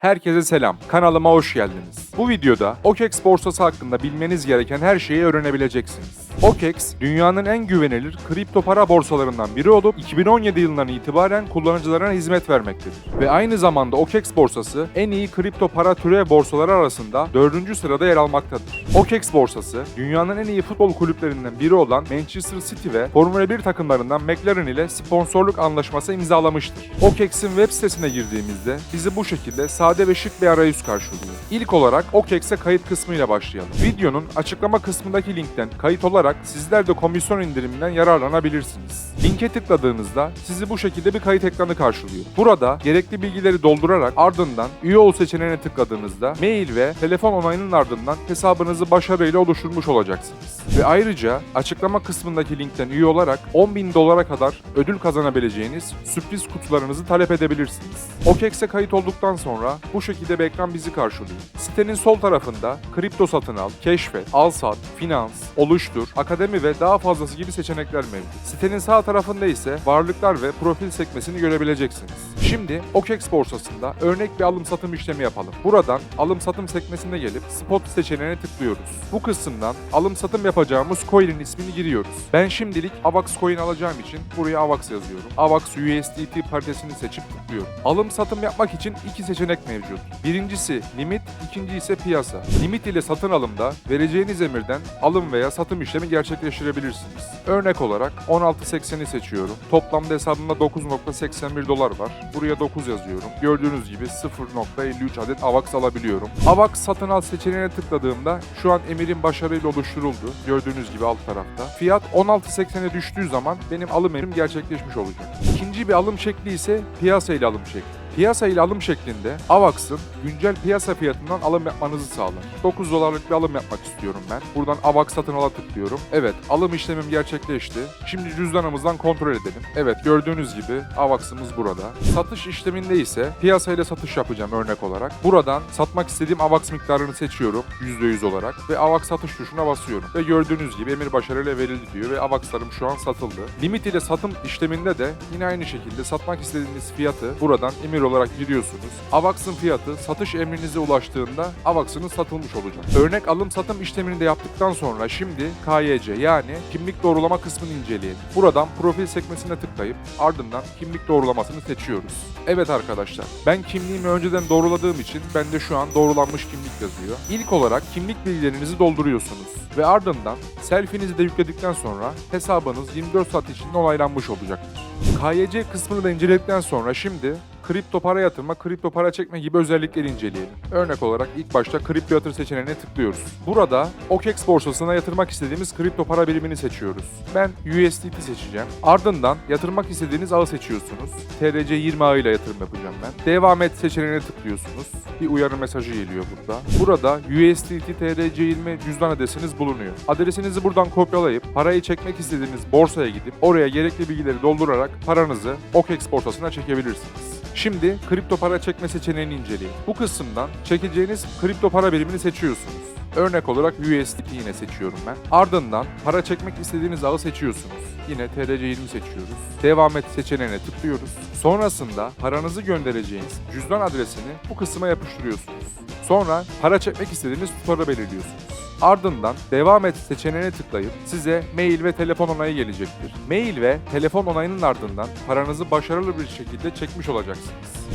Herkese selam. Kanalıma hoş geldiniz. Bu videoda OKEX borsası hakkında bilmeniz gereken her şeyi öğrenebileceksiniz. OKEX, dünyanın en güvenilir kripto para borsalarından biri olup 2017 yılından itibaren kullanıcılarına hizmet vermektedir. Ve aynı zamanda OKEX borsası en iyi kripto para türev borsaları arasında 4. sırada yer almaktadır. OKEX borsası, dünyanın en iyi futbol kulüplerinden biri olan Manchester City ve Formula 1 takımlarından McLaren ile sponsorluk anlaşması imzalamıştır. OKEX'in web sitesine girdiğimizde bizi bu şekilde sade ve şık bir arayüz karşılıyor. İlk olarak OKEX'e kayıt kısmıyla başlayalım. Videonun açıklama kısmındaki linkten kayıt olarak sizler de komisyon indiriminden yararlanabilirsiniz. Linke tıkladığınızda sizi bu şekilde bir kayıt ekranı karşılıyor. Burada gerekli bilgileri doldurarak ardından üye ol seçeneğine tıkladığınızda mail ve telefon onayının ardından hesabınızı başarıyla oluşturmuş olacaksınız. Ve ayrıca açıklama kısmındaki linkten üye olarak 10.000 dolara kadar ödül kazanabileceğiniz sürpriz kutularınızı talep edebilirsiniz. OKEX'e kayıt olduktan sonra bu şekilde bir ekran bizi karşılıyor. Sitenin sol tarafında kripto satın al, keşfet, al sat, finans, oluştur, akademi ve daha fazlası gibi seçenekler mevcut. Sitenin sağ tarafında ise varlıklar ve profil sekmesini görebileceksiniz. Şimdi OKEX borsasında örnek bir alım satım işlemi yapalım. Buradan alım satım sekmesine gelip spot seçeneğine tıklıyoruz. Bu kısımdan alım satım yapacağımız coin'in ismini giriyoruz. Ben şimdilik AVAX coin alacağım için buraya AVAX yazıyorum. AVAX USDT paritesini seçip tıklıyorum. Alım satım yapmak için iki seçenek mevcut. Birincisi limit, ikinci ise piyasa. Limit ile satın alımda vereceğiniz emirden alım veya satım işlemi gerçekleştirebilirsiniz. Örnek olarak 16.80'i seçiyorum. Toplamda hesabımda 9.81 dolar var. Buraya 9 yazıyorum. Gördüğünüz gibi 0.53 adet AVAX alabiliyorum. AVAX satın al seçeneğine tıkladığımda şu an emirin başarıyla oluşturuldu. Gördüğünüz gibi alt tarafta. Fiyat 16.80'e düştüğü zaman benim alım emrim gerçekleşmiş olacak. İkinci bir alım şekli ise piyasa ile alım şekli. Piyasa ile alım şeklinde AVAX'ın güncel piyasa fiyatından alım yapmanızı sağlar. 9 dolarlık bir alım yapmak istiyorum ben. Buradan AVAX satın ala tıklıyorum. Evet alım işlemim gerçekleşti. Şimdi cüzdanımızdan kontrol edelim. Evet gördüğünüz gibi AVAX'ımız burada. Satış işleminde ise piyasa ile satış yapacağım örnek olarak. Buradan satmak istediğim AVAX miktarını seçiyorum %100 olarak ve AVAX satış tuşuna basıyorum. Ve gördüğünüz gibi emir başarıyla verildi diyor ve AVAX'larım şu an satıldı. Limit ile satım işleminde de yine aynı şekilde satmak istediğiniz fiyatı buradan emir olarak giriyorsunuz. AVAX'ın fiyatı satış emrinize ulaştığında AVAX'ınız satılmış olacak. Örnek alım satım işlemini de yaptıktan sonra şimdi KYC yani kimlik doğrulama kısmını inceleyelim. Buradan profil sekmesine tıklayıp ardından kimlik doğrulamasını seçiyoruz. Evet arkadaşlar ben kimliğimi önceden doğruladığım için bende şu an doğrulanmış kimlik yazıyor. İlk olarak kimlik bilgilerinizi dolduruyorsunuz ve ardından selfie'nizi de yükledikten sonra hesabınız 24 saat içinde onaylanmış olacaktır. KYC kısmını da inceledikten sonra şimdi kripto para yatırma, kripto para çekme gibi özellikleri inceleyelim. Örnek olarak ilk başta kripto yatır seçeneğine tıklıyoruz. Burada OKEX borsasına yatırmak istediğimiz kripto para birimini seçiyoruz. Ben USDT seçeceğim. Ardından yatırmak istediğiniz ağı seçiyorsunuz. TRC20 ağıyla yatırım yapacağım ben. Devam et seçeneğine tıklıyorsunuz. Bir uyarı mesajı geliyor burada. Burada USDT TRC20 cüzdan adresiniz bulunuyor. Adresinizi buradan kopyalayıp parayı çekmek istediğiniz borsaya gidip oraya gerekli bilgileri doldurarak paranızı OKEX borsasına çekebilirsiniz. Şimdi kripto para çekme seçeneğini inceleyin. Bu kısımdan çekeceğiniz kripto para birimini seçiyorsunuz. Örnek olarak USDT yine seçiyorum ben. Ardından para çekmek istediğiniz ağı seçiyorsunuz. Yine TRC20 seçiyoruz. Devam et seçeneğine tıklıyoruz. Sonrasında paranızı göndereceğiniz cüzdan adresini bu kısma yapıştırıyorsunuz. Sonra para çekmek istediğiniz tutarı belirliyorsunuz. Ardından devam et seçeneğine tıklayıp size mail ve telefon onayı gelecektir. Mail ve telefon onayının ardından paranızı başarılı bir şekilde çekmiş olacaksınız.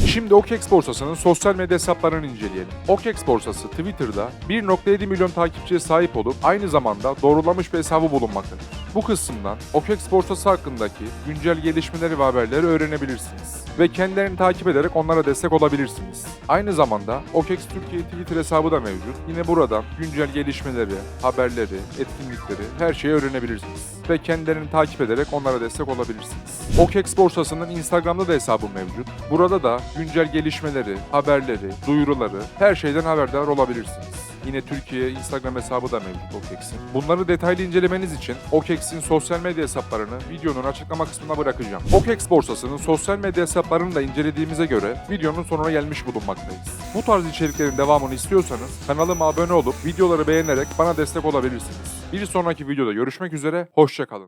Şimdi OKEX borsasının sosyal medya hesaplarını inceleyelim. OKEX borsası Twitter'da 1.7 milyon takipçiye sahip olup aynı zamanda doğrulamış bir hesabı bulunmaktadır. Bu kısımdan OKEX borsası hakkındaki güncel gelişmeleri ve haberleri öğrenebilirsiniz ve kendilerini takip ederek onlara destek olabilirsiniz. Aynı zamanda OKEX Türkiye Twitter hesabı da mevcut. Yine buradan güncel gelişmeleri, haberleri, etkinlikleri her şeyi öğrenebilirsiniz ve kendilerini takip ederek onlara destek olabilirsiniz. OKEX borsasının Instagram'da da hesabı mevcut. Burada da güncel gelişmeleri, haberleri, duyuruları her şeyden haberdar olabilirsiniz. Yine Türkiye Instagram hesabı da mevcut OKEX'in. Bunları detaylı incelemeniz için OKEX'in sosyal medya hesaplarını videonun açıklama kısmına bırakacağım. OKEX borsasının sosyal medya hesaplarını da incelediğimize göre videonun sonuna gelmiş bulunmaktayız. Bu tarz içeriklerin devamını istiyorsanız kanalıma abone olup videoları beğenerek bana destek olabilirsiniz. Bir sonraki videoda görüşmek üzere, hoşçakalın.